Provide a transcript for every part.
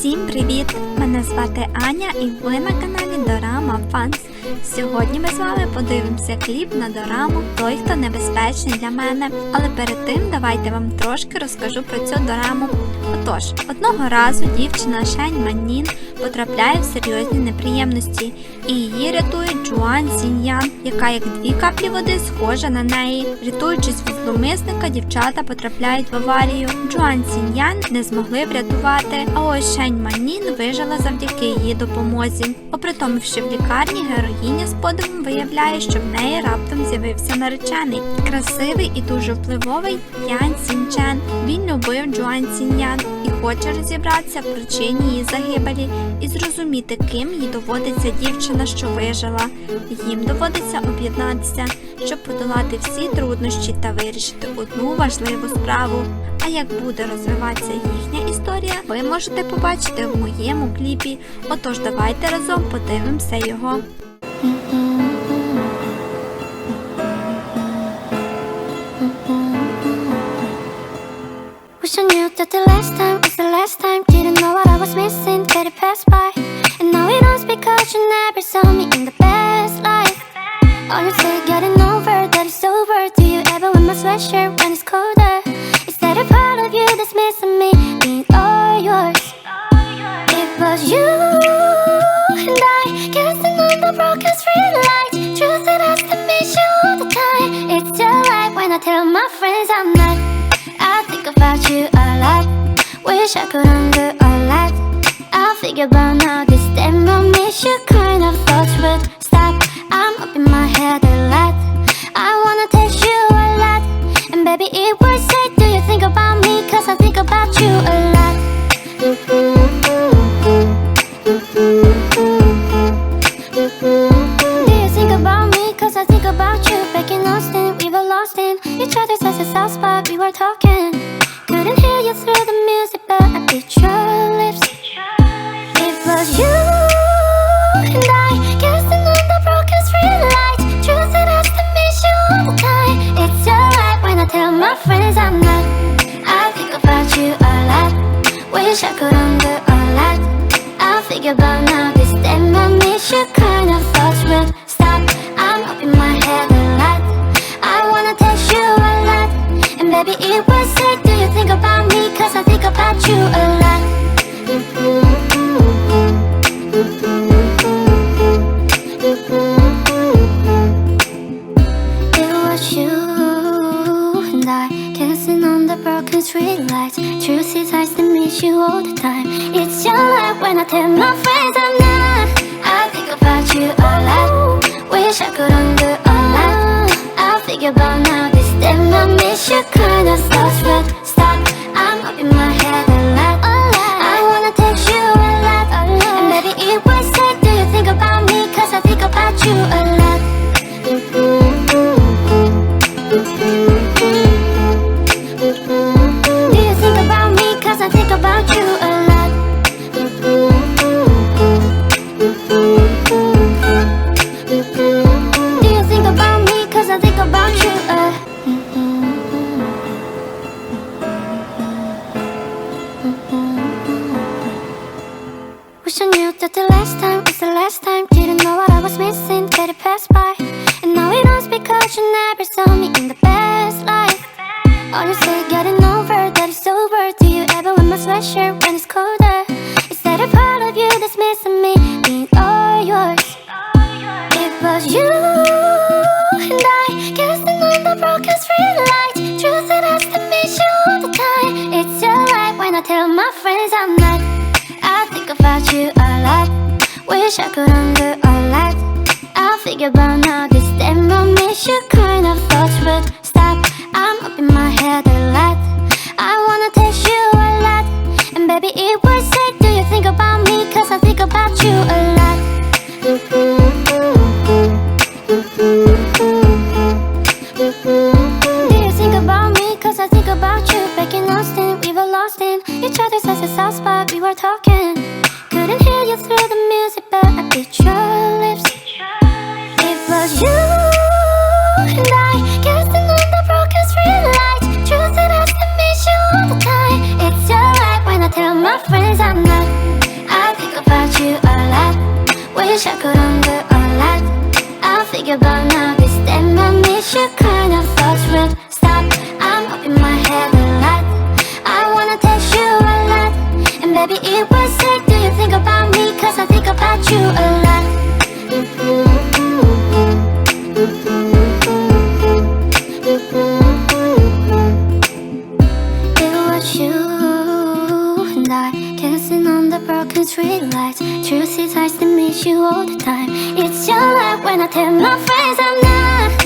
Всім привіт! Мене звати Аня і ви на каналі Дорама Фанс. Сьогодні ми з вами подивимося кліп на дораму Той, хто небезпечний для мене. Але перед тим давайте вам трошки розкажу про цю дораму. Отож, одного разу дівчина Шень Маннін потрапляє в серйозні неприємності, і її рятує Джуан Сіньян, яка як дві каплі води схожа на неї. Рятуючись від зловмисника, дівчата потрапляють в аварію. Джуан Сіньян не змогли врятувати, а ось Шень Маннін вижила завдяки її допомозі. Попри тому, що в лікарні героїня з подивом виявляє, що в неї раптом з'явився наречений. Красивий і дуже впливовий Ян Сінчен. Він любив Джуан Сіньян і хоче розібратися в причині її загибелі і зрозуміти, ким їй доводиться дівчина, що вижила. Їм доводиться об'єднатися, щоб подолати всі труднощі та вирішити одну важливу справу. А як буде розвиватися їхня історія, ви можете побачити в моєму кліпі. Отож, давайте разом подивимося його. Tell my friends I'm not. I think about you a lot. Wish I could undo a lot. I figure about now this damn I miss you kind of thoughts would stop. I'm up in my head a lot. Were talking. Couldn't hear you through the music But I beat your lips. It was you and I Kissing on the broken street light that has to miss you all the time. It's life when I tell my friends I'm not. I think about you a lot. Wish I could undo a lot. I figure about now you Honestly, getting over that it's over. Do you ever wear my sweatshirt when it's colder? Is that a part of you that's missing think about me? Cause I think about you Kind of thoughts would stop. I'm up in my head a lot. I wanna text you a lot. And baby, it was sick. Do you think about me? Cause I think about you a lot. Tell my friends I'm not.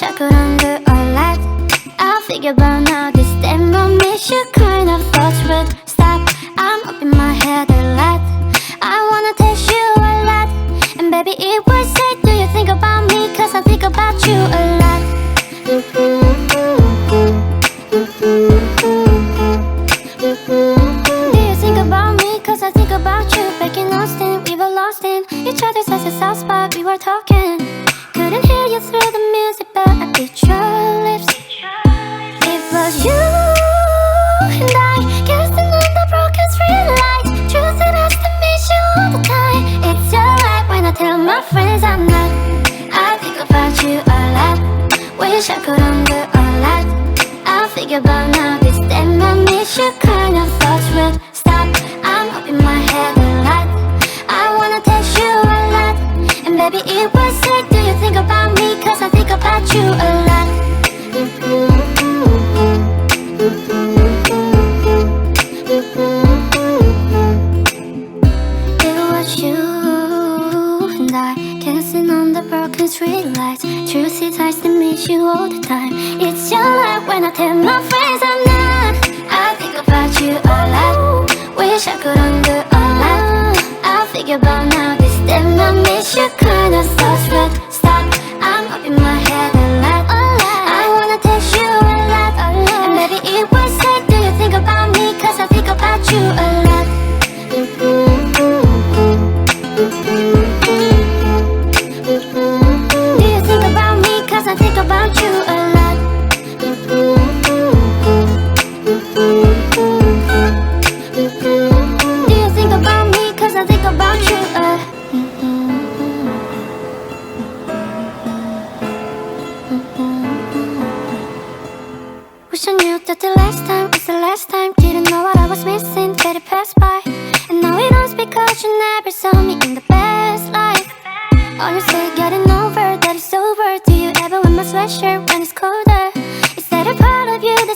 Wish I could undo a lot. I figure about now this damn I miss kind of thoughts would stop. I'm up in my head a lot. I wanna text you a lot. And baby, it was said, do you think about me? Cause I think about you a lot. Do you think about me? I think about you Back in Austin, we were lost in Each other's spot, we were talking You and I on the broken to you all the time It's when I tell my friends I'm not I think about you a lot Wish I could undo I about now miss you kind of thoughts stop. I'm my head. I wanna text you a lot. And baby, it was said, do you think about me? Cause I think about you a lot. Miss you all the time. It's your life when I tell my friends I'm not. I think about you a lot. Wish I could undo a lot. I figure about now this damn I miss you kind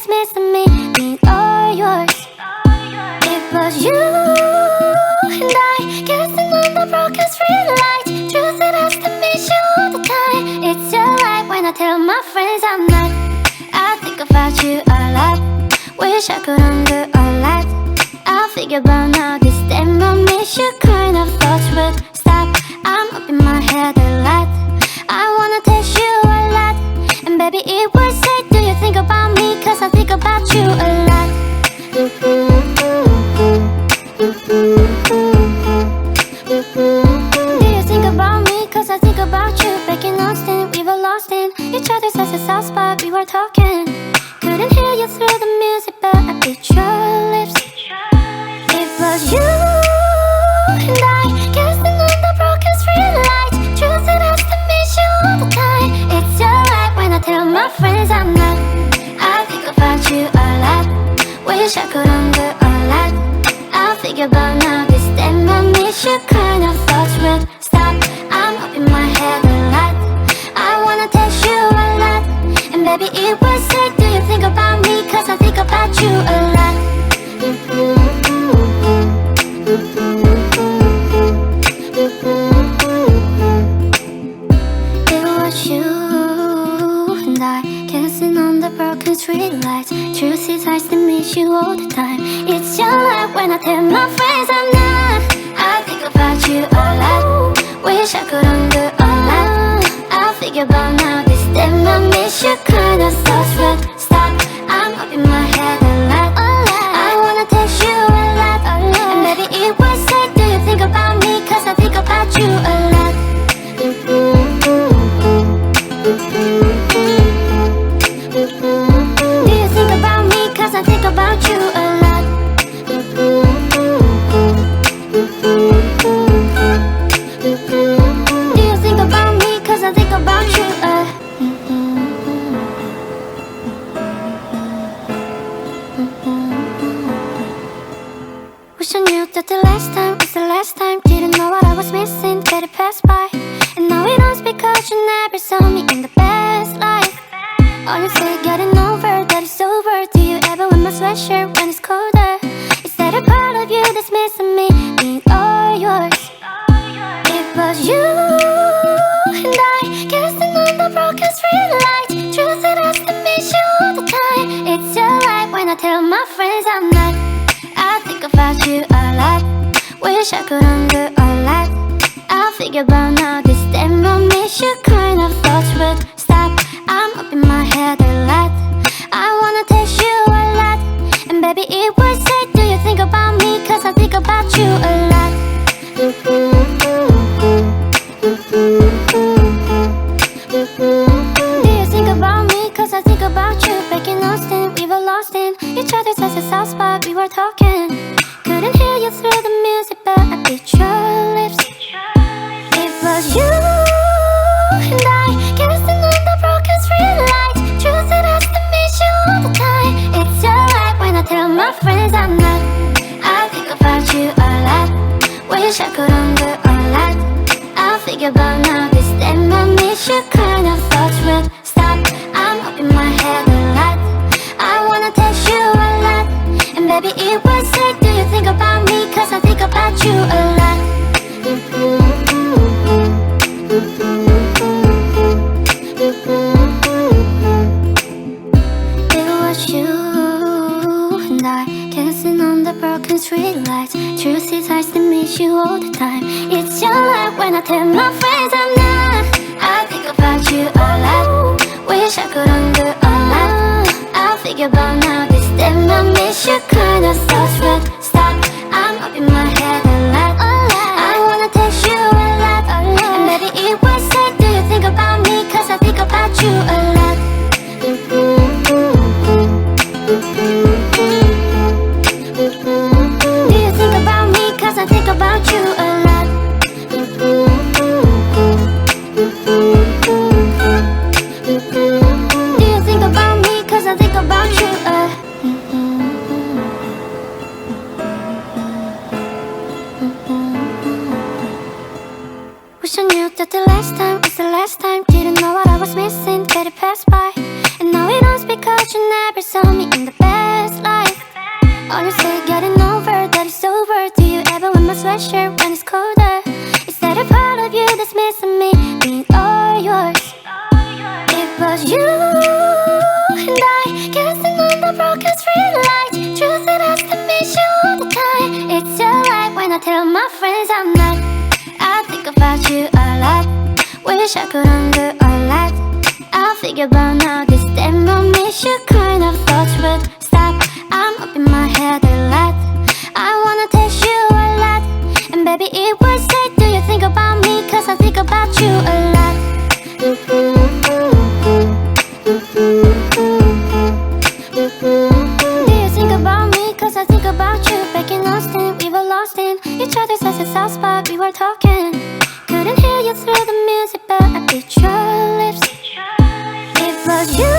that's missing me? Being all yours. It was you and I kissing on the broken street lights. Truth it has to miss you all the time. It's your life when I tell my friends I'm not. I think about you a lot. Wish I could undo a lot. I figure about now this damn I miss you kind of thoughts would you a the last time think about now This damn you. kind of thoughts would stop. I'm up in my head a lot. I wanna text you a lot. And baby it would say do you think about me? Cause I think about you a lot. Do you think mm -hmm. I think about you. Back in Austin We were lost in. Each other's eyes a soft spot We were talking. Couldn't hear you through the music But I picture your lips you dancing on the broken street lights. Truth is, I still miss you all the time. It's your life when I tell my friends I'm not. I think about you a lot. Wish I could undo a lot. I figure about now this time I miss you kinda so sweat. Stop, I'm up in my head. Cause you and I Kissing on the broken street light. Truth and us to miss you all the time. It's a lie when I tell my friends I'm not. I think about you a lot. Wish I could unlock close but we were talking. Couldn't hear you through the music but I beat your lips. It was you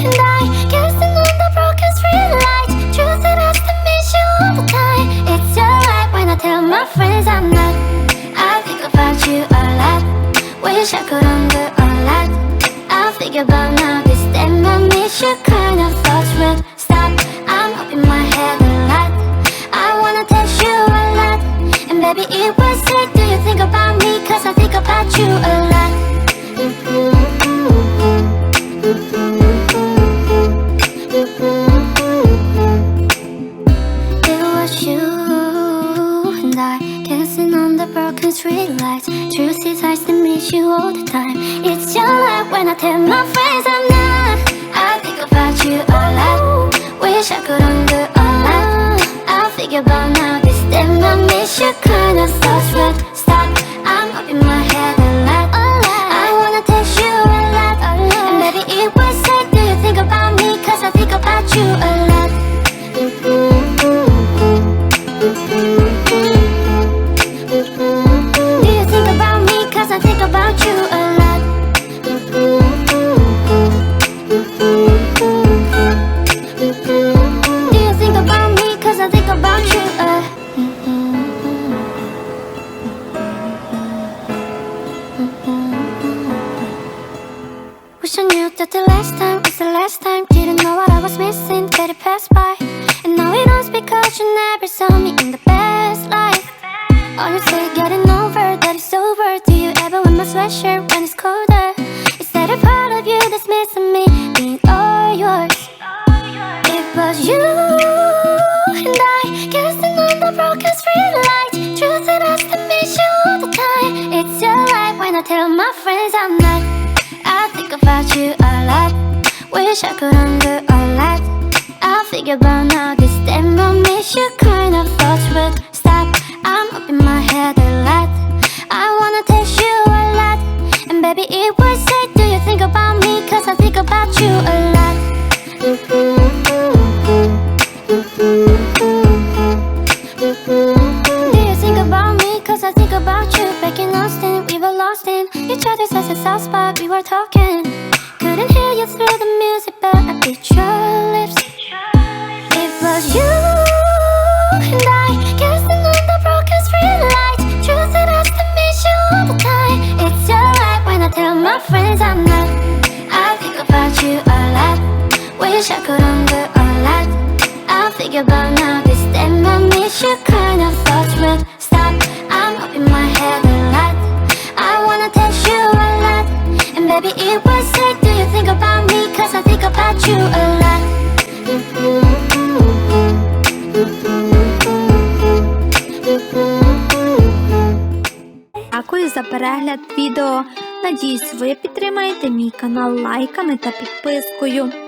and I Kissing on the broken street light. Truth that has to miss you all the time. It's alright when I tell my friends I'm not. I think about you a lot. Wish I could undo a lot I think about now this time I miss you. It was sick. Do you think about me? Cause I think about you a lot. All you never saw me in the best light. Are you still getting over that it's over? Do you ever wear my sweatshirt when it's colder? That a part of you that's missing me being all yours? It was you and I casting on the broken street lights. Truth and us to miss you all the time. It's your life when I tell my friends I'm not. I think about you a lot. Wish I could undo a lot. I figure about baby, it was sick. Do you think about me? Cause I think about you a lot. Do you think about me? Cause I think about you Back in Austin, we were lost in Each other's as a soft spot, we were talking when I tell my friends I'm not I think about you a lot Wish I could undo a lot I think about now this damn I miss you kind of thoughts will stop. I'm up in my head a lot. I wanna text you a lot. And baby, it was sick. Do you think about me? Cause I think about you a lot. Дякую за перегляд відео. Надіюсь, ви підтримаєте мій канал лайками та підпискою.